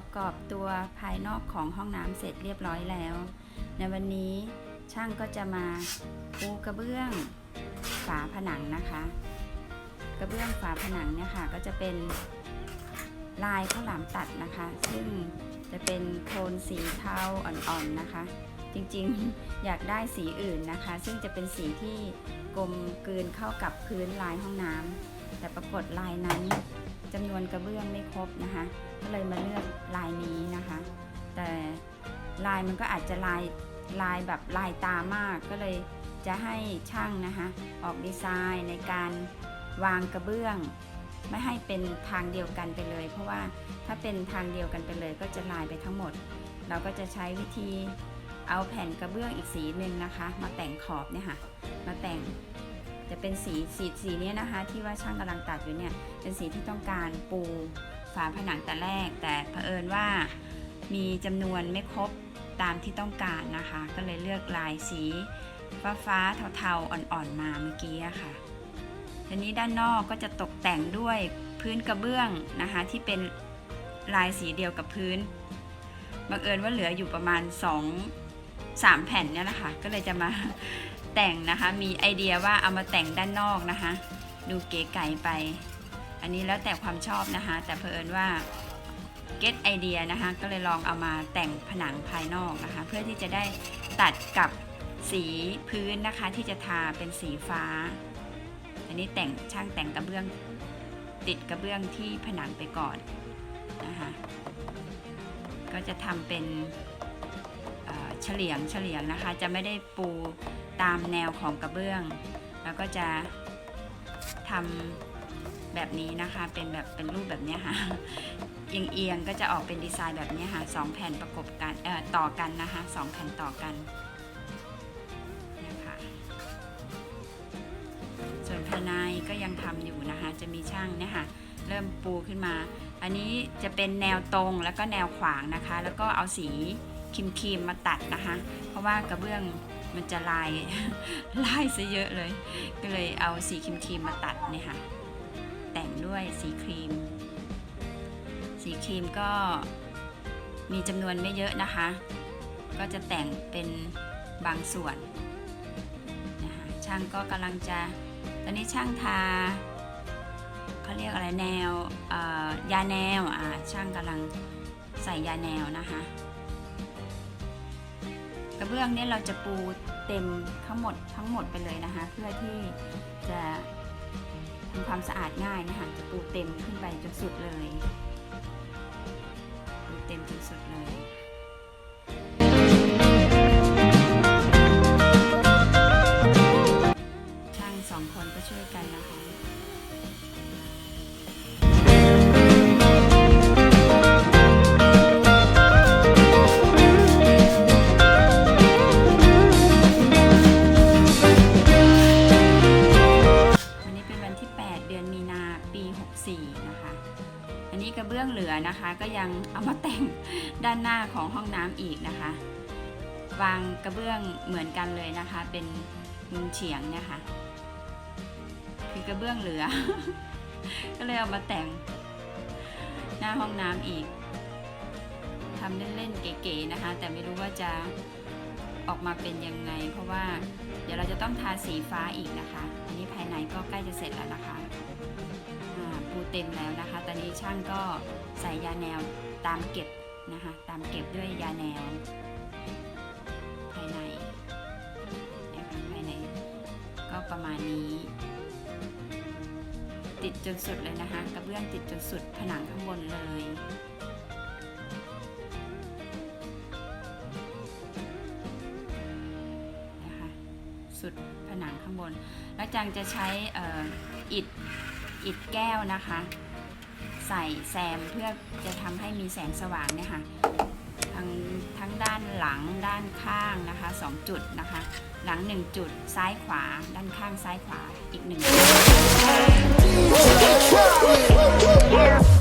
ประกอบตัวภายนอกของห้องน้ำเสร็จเรียบร้อยแล้ว ในวันนี้ช่างก็จะมาปูกระเบื้องฝาผนังนะคะ กระเบื้องฝาผนังเนี่ยค่ะก็จะเป็นลายข้าวหลามตัดนะคะ ซึ่งจะเป็นโทนสีเทาอ่อนๆนะคะ จริงๆอยากได้สีอื่นนะคะ ซึ่งจะเป็นสีที่กลมกลืนเข้ากับพื้นลายห้องน้ำแต่ปรากฏลายนั้น จำนวนกระเบื้องไม่ครบนะคะ ก็เลยมาเลือกลายนี้นะคะ แต่ลายมันก็อาจจะลายลายแบบลายตามากก็เลยจะให้ช่างนะคะ ออกดีไซน์ในการวางกระเบื้อง ไม่ให้เป็นทางเดียวกันไปเลย เพราะว่าถ้าเป็นทางเดียวกันไปเลย ก็จะลายไปทั้งหมด เราก็จะใช้วิธีเอาแผ่นกระเบื้องอีกสีหนึ่งนะคะ มาแต่งขอบเนี่ยค่ะ มาแต่ง จะเป็นสีสีสีเนี้ยนะคะ ที่ว่าช่างกำลังตัดอยู่เนี่ยเป็นสีที่ต้องการปูฝาผนังแต่แรก แต่เผอิญว่ามีจำนวนไม่ครบตามที่ต้องการนะคะ ก็เลยเลือกลายสีฟ้าฟ้าๆเทาๆอ่อนๆมาเมื่อกี้ะค่ะทีนี้ด้านนอกก็จะตกแต่งด้วยพื้นกระเบื้องนะคะที่เป็นลายสีเดียวกับพื้นบังเอิญว่าเหลืออยู่ประมาณ 2 3 แผ่นเนี่ยแหละคะก็เลยจะมา แต่งนะคะ มีไอเดียว่าเอามาแต่งด้านนอกนะคะ ดูเก๋ไก่ไป อันนี้แล้วแต่ความชอบนะคะ แต่เผอิญว่าเก็ตไอเดียนะคะ ก็เลยลองเอามาแต่งผนังภายนอกนะคะ เพื่อที่จะได้ตัดกับสีพื้นนะคะ ที่จะทาเป็นสีฟ้า อันนี้แต่งช่างแต่งกระเบื้องติดกระเบื้องที่ผนังไปก่อนนะคะก็จะทำเป็นเฉลียงเฉลียงนะคะ จะไม่ได้ปู ตามแนวของกระเบื้อง แล้วก็จะทำแบบนี้นะคะ เป็นแบบเป็นรูปแบบนี้ค่ะเอียงเอียงๆก็จะออกเป็นดีไซน์แบบนี้ค่ะสองแผ่นประกบกันเอ่อต่อกันนะคะสองแผ่นต่อกันนี่ยค่ะส่วนภายในก็ยังทำอยู่นะคะ จะมีช่างเนี่ยค่ะเริ่มปูขึ้นมา อันนี้จะเป็นแนวตรงแล้วก็แนวขวางนะคะ แล้วก็เอาสีครีมครีมๆมาตัดนะคะ เพราะว่ากระเบื้อง มันจะลายลายซะเยอะเลย ก็เลยเอาสีครีมครีมมาตัดเนี่ยค่ะ แต่งด้วยสีครีม สีครีมก็มีจำนวนไม่เยอะนะคะ ก็จะแต่งเป็นบางส่วนนะคะช่างก็กำลังจะ ตอนนี้ช่างทาเขาเรียกอะไรแนวยาแนวช่างกำลังใส่ยาแนวนะคะ เบื้องเนี่ยเราจะปูเต็มทั้งหมดทั้งหมดไปเลยนะคะ เพื่อที่จะทำความสะอาดง่ายนะคะจะปูเต็มขึ้นไปจนสุดเลย ปูเต็มจนสุด องเหลือนะคะ ก็ยังเอามาแต่งด้านหน้าของห้องน้ำอีกนะคะ วางกระเบื้องเหมือนกันเลยนะคะ เป็นมุมเฉียงเนี่ยค่ะ คือกระเบื้องเหลือ ก็เลยเอามาแต่งหน้าห้องน้ำอีกทำเล่นๆเก๋ๆนะคะ แต่ไม่รู้ว่าจะออกมาเป็นยังไง เพราะว่าเดี๋ยวเราจะต้องทาสีฟ้าอีกนะคะ อันนี้ภายในก็ใกล้จะเสร็จแล้วนะคะ เต็มแล้วนะคะ ตอนนี้ช่างก็ใส่ยาแนวตามเก็บนะคะ ตามเก็บด้วยยาแนว ภายในนะคะภายใน ก็ประมาณนี้ ติดจนสุดเลยนะคะ กระเบื้องติดจนสุดผนังข้างบนเลยนะคะสุดผนังข้างบน แล้วจังจะใช้อิฐ อิดแก้วนะคะ ใส่แซมเพื่อจะทำให้มีแสงสว่างเนี่ยค่ะทั้งทั้งด้านหลังด้านข้างนะคะสองจุดนะคะ หลังหนึ่งจุดซ้ายขวา ด้านข้างซ้ายขวาอีกหนึ่งจุด